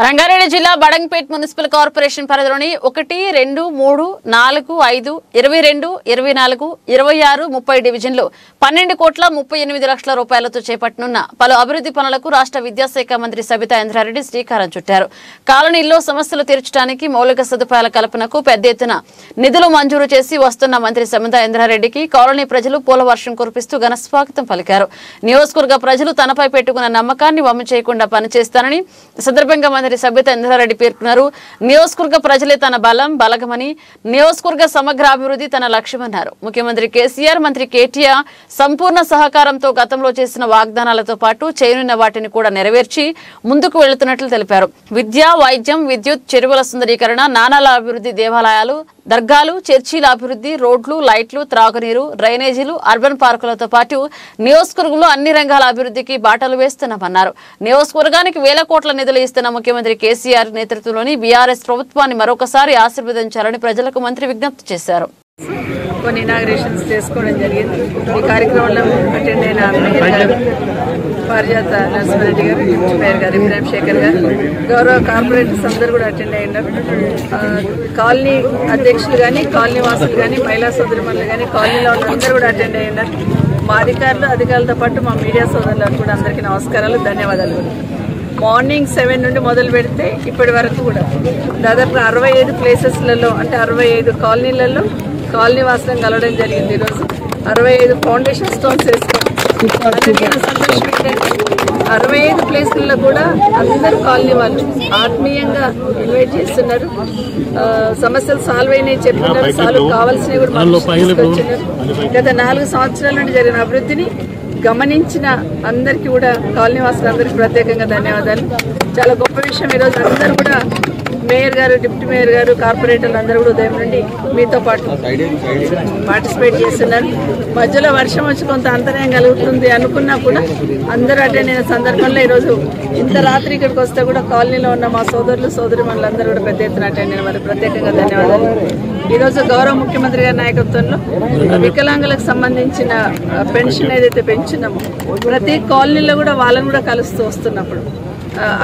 రంగారెడ్డి జిల్లా Badangpet municipal corporation పరిధిలోని ఒకటి రెండు మూడు నాలుగు ఐదు ఇరవై రెండు ఇరవై నాలుగు ఇరవై ఆరు ముప్పై డివిజన్లు పన్నెండు కోట్ల ముప్పై ఎనిమిది లక్షల రూపాయలతో చేపట్టనున్న పలు అభివృద్ధి పనులకు రాష్ట్ర విద్యాశాఖ మంత్రి సబితా ఇంద్రారెడ్డి శ్రీకారం చుట్టారు. కాలనీల్లో సమస్యలు తీర్చడానికి మౌలిక సదుపాయాల కల్పనకు పెద్ద ఎత్తున నిధులు మంజూరు చేసి వస్తున్న మంత్రి సబితా ఇంద్రారెడ్డికి కాలనీ ప్రజలు పూల వర్షం కురిపిస్తూ ఘన స్వాగతం పలికారు. నియోజకవర్గ ప్రజలు తనపై పెట్టుకున్న నమ్మకాన్ని వమ్ము చేయకుండా పనిచేస్తానని సందర్భంగా మంత్రి సబితా చంద్రారెడ్డి పేర్కొన్నారు. నియోజకవర్గ ప్రజలే తన బలం బలగమని నియోజకవర్గ సమగ్ర అభివృద్ధి తన లక్ష్యమన్నారు ముఖ్యమంత్రి కేసీఆర్ మంత్రి కేటీఆర్ సంపూర్ణ సహకారంతో గతంలో చేసిన వాగ్దానాలతో పాటు చేయనున్న వాటిని కూడా నెరవేర్చి ముందుకు వెళుతున్నట్లు తెలిపారు. విద్య వైద్యం విద్యుత్ చెరువుల సుందరీకరణ నాణాల అభివృద్ధి దేవాలయాలు దర్గాలు చర్చీల అభివృద్ధి రోడ్లు లైట్లు త్రాగునీరు డ్రైనేజీలు అర్బన్ పార్కులతో పాటు నియోజకవర్గంలో అన్ని రంగాల అభివృద్ధికి బాటలు వేస్తున్నామన్నారు. నియోజకవర్గానికి వేల కోట్ల నిధులు ఇస్తున్న ముఖ్యమంత్రి కేసీఆర్ నేతృత్వంలోని బీఆర్ఎస్ ప్రభుత్వాన్ని మరొకసారి ఆశీర్వదించాలని ప్రజలకు మంత్రి విజ్ఞప్తి చేశారు. కొన్ని ఇనాగ్రేషన్స్ చేసుకోవడం జరిగింది. ఈ కార్యక్రమంలో అటెండ్ అయిన మేయర్ గారు పారిజాత నరసింహారెడ్డి గారు డిప్యూటీ మేయర్ గారు ఇబ్రాహిం శేఖర్ గారు గౌరవ కార్పొరేటర్స్ అందరూ కూడా అటెండ్ అయినారు కాలనీ అధ్యక్షులు కానీ కాలనీ వాసులు కానీ మహిళా సోదరుమణులు కానీ కాలనీలో ఉన్న అందరూ కూడా అటెండ్ అయినారు మా అధికారులు అధికారులతో పాటు మా మీడియా సోదరులకు కూడా అందరికీ నమస్కారాలు ధన్యవాదాలు. మార్నింగ్ సెవెన్ నుండి మొదలు పెడితే ఇప్పటి వరకు కూడా దాదాపు అరవై ఐదు ప్లేసెస్లలో అంటే అరవై ఐదు కాలనీలలో కాలనీ వాసులను కలవడం జరిగింది ఈరోజు. అరవై ఐదు ఫౌండేషన్ స్టోన్స్ అరవై ఐదు ప్లేసుల్లో కూడా అందరు కాలనీ వాళ్ళు ఆత్మీయంగా ఇన్వైట్ చేస్తున్నారు. సమస్యలు సాల్వ్ అయినాయి చెప్తున్నారు సాల్వ్ కావాల్సినవి కూడా గత నాలుగు సంవత్సరాల నుండి జరిగిన అభివృద్ధిని గమనించిన అందరికీ కూడా కాలనీ వాసులందరికీ ప్రత్యేకంగా ధన్యవాదాలు. చాలా గొప్ప విషయం ఈరోజు. అందరూ కూడా మేయర్ గారు డిప్యూటీ మేయర్ గారు కార్పొరేటర్లు అందరూ కూడా ఉదయం నుండి మీతో పాటు పార్టిసిపేట్ చేస్తున్నారు. మధ్యలో వర్షం వచ్చి కొంత అంతరాయం కలుగుతుంది అనుకున్నా కూడా అందరూ అటెండ్ అయిన సందర్భంలో ఈరోజు ఇంత రాత్రి ఇక్కడికి వస్తే కూడా కాలనీలో ఉన్న మా సోదరులు సోదరి అందరూ కూడా పెద్ద ఎత్తున అటెండ్ అయిన వారు ప్రత్యేకంగా ధన్యవాదాలు. ఈరోజు గౌరవ ముఖ్యమంత్రి గారి నాయకత్వంలో వికలాంగులకు సంబంధించిన పెన్షన్ ఏదైతే పెంచున్నామో ప్రతి కాలనీలో కూడా వాళ్ళని కూడా కలుస్తూ వస్తున్నప్పుడు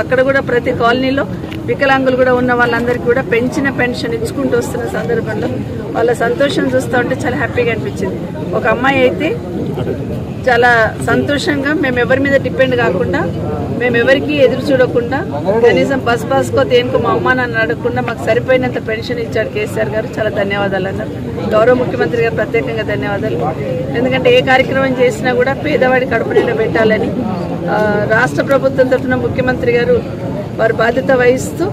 అక్కడ కూడా ప్రతి కాలనీలో వికలాంగులు కూడా ఉన్న వాళ్ళందరికీ కూడా పెంచిన పెన్షన్ ఇచ్చుకుంటూ వస్తున్న సందర్భంలో వాళ్ళ సంతోషం చూస్తూ ఉంటే చాలా హ్యాపీగా అనిపించింది. ఒక అమ్మాయి అయితే చాలా సంతోషంగా మేము ఎవరి మీద డిపెండ్ కాకుండా మేము ఎవరికి ఎదురు చూడకుండా కనీసం బస్ బస్కో దేనికో మా అమ్మ నాన్న అడగకుండా మాకు సరిపోయినంత పెన్షన్ ఇచ్చారు కేసీఆర్ గారు. చాలా ధన్యవాదాలు అన్నారు. గౌరవ ముఖ్యమంత్రి గారు ప్రత్యేకంగా ధన్యవాదాలు. ఎందుకంటే ఏ కార్యక్రమం చేసినా కూడా పేదవాడి కడుపు నిండా పెట్టాలని రాష్ట్ర ప్రభుత్వం తరఫున ముఖ్యమంత్రి గారు వారు బాధ్యత వహిస్తూ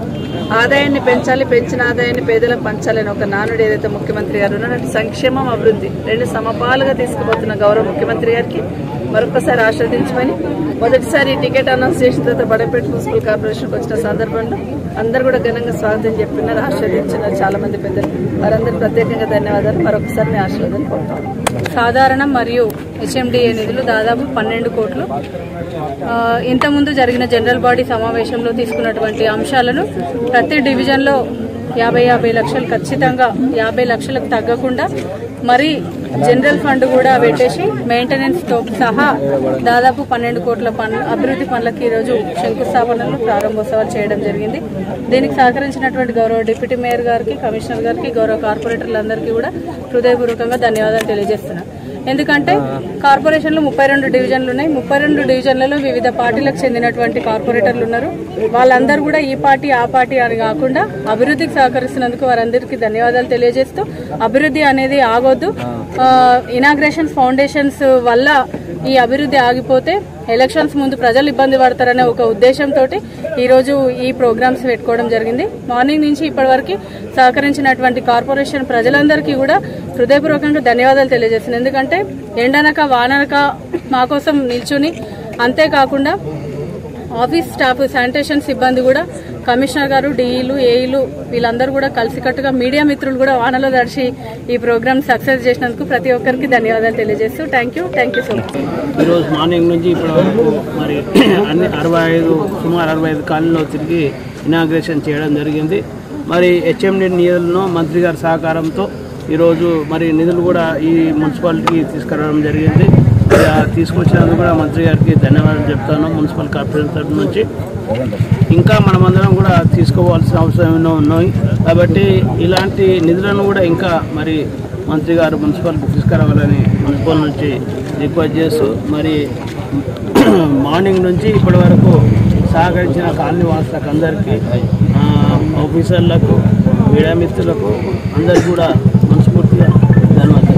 ఆదాయాన్ని పెంచాలి పెంచిన ఆదాయాన్ని పేదలకు పంచాలని ఒక నానుడు ఏదైతే ముఖ్యమంత్రి గారు ఉన్నారో సంక్షేమం అభివృద్ధి రెండు సమపాలుగా తీసుకుపోతున్న గౌరవ ముఖ్యమంత్రి గారికి మరొకసారి ఆస్వాదించమని మొదటిసారి టికెట్ అనౌన్స్ చేసిన తర్వాత బడపేట మున్సిపల్ కార్పొరేషన్కి వచ్చిన సందర్భంలో అందరూ కూడా ఘనంగా స్వాగతం చెప్పినారు ఆస్వాదించినారు చాలా మంది పెద్దలు. వారందరూ ప్రత్యేకంగా ధన్యవాదాలు. మరొకసారి మీ ఆశీర్వాదం సాధారణ మరియు హెచ్ఎండిఏ నిధులు దాదాపు పన్నెండు కోట్లు. ఇంతకుముందు జరిగిన జనరల్ బాడీ సమావేశంలో తీసుకున్నటువంటి అంశాలను ప్రతి డివిజన్లో యాభై యాభై లక్షలు ఖచ్చితంగా యాభై లక్షలకు తగ్గకుండా మరి జనరల్ ఫండ్ కూడా పెట్టేసి మెయింటెనెన్స్తో సహా దాదాపు పన్నెండు కోట్ల పనులు అభివృద్ధి పనులకు ఈరోజు శంకుస్థాపనలు ప్రారంభోత్సవాలు చేయడం జరిగింది. దీనికి సహకరించినటువంటి గౌరవ డిప్యూటీ మేయర్ గారికి కమిషనర్ గారికి గౌరవ కార్పొరేటర్లందరికీ కూడా హృదయపూర్వకంగా ధన్యవాదాలు తెలియజేస్తున్నాను ఎందుకంటే కార్పొరేషన్లు ముప్పై రెండు డివిజన్లు ఉన్నాయి ముప్పై రెండు డివిజన్లలో వివిధ పార్టీలకు చెందినటువంటి కార్పొరేటర్లు ఉన్నారు. వాళ్ళందరూ కూడా ఈ పార్టీ ఆ పార్టీ అని కాకుండా అభివృద్ధికి సహకరిస్తున్నందుకు వారందరికీ ధన్యవాదాలు తెలియజేస్తూ అభివృద్ధి అనేది ఆగొద్దు. ఇనాగ్రేషన్స్ ఫౌండేషన్స్ వల్ల ఈ అభివృద్ధి ఆగిపోతే ఎలక్షన్స్ ముందు ప్రజలు ఇబ్బంది పడతారనే ఒక ఉద్దేశంతో ఈరోజు ఈ ప్రోగ్రామ్స్ పెట్టుకోవడం జరిగింది. మార్నింగ్ నుంచి ఇప్పటివరకు సహకరించినటువంటి కార్పొరేషన్ ప్రజలందరికీ కూడా హృదయపూర్వకంగా ధన్యవాదాలు తెలియజేస్తున్నాను. ఎందుకంటే ఎండనక వాననక మా కోసం నిల్చుని అంతేకాకుండా ఆఫీస్ స్టాఫ్ శానిటేషన్ సిబ్బంది కూడా కమిషనర్ గారు డిఈలు ఏఈలు వీళ్ళందరూ కూడా కలిసికట్టుగా మీడియా మిత్రులు కూడా వానలో దర్శి ఈ ప్రోగ్రామ్ సక్సెస్ చేసినందుకు ప్రతి ఒక్కరికి ధన్యవాదాలు తెలియజేస్తూ thank you thank you so much. ఈరోజు మార్నింగ్ నుంచి ఇప్పటి వరకు మరి అన్ని అరవై ఐదు సుమారు అరవై ఐదు కాలనీలో తిరిగి ఇనాగ్రేషన్ చేయడం జరిగింది. మరి హెచ్ఎండి నిధులను మంత్రి గారి సహకారంతో ఈరోజు మరి నిధులు కూడా ఈ మున్సిపాలిటీకి తీసుకురావడం జరిగింది. తీసుకొచ్చినందుకు కూడా మంత్రి గారికి ధన్యవాదాలు చెప్తాను మున్సిపల్ కార్పొరేషన్ తరఫు నుంచి. ఇంకా మనమందరం కూడా తీసుకోవాల్సిన అవసరం ఎన్నో ఉన్నాయి కాబట్టి ఇలాంటి నిధులను కూడా ఇంకా మరి మంత్రి గారు మున్సిపల్ తీసుకురావాలని మున్సిపల్ నుంచి రిక్వెస్ట్ చేస్తూ మరి మార్నింగ్ నుంచి ఇప్పటి వరకు సహకరించిన కాలనీ వాసులకు అందరికీ ఆఫీసర్లకు మీడియా మిత్రులకు అందరికీ కూడా మనస్ఫూర్తిగా ధన్యవాదాలు.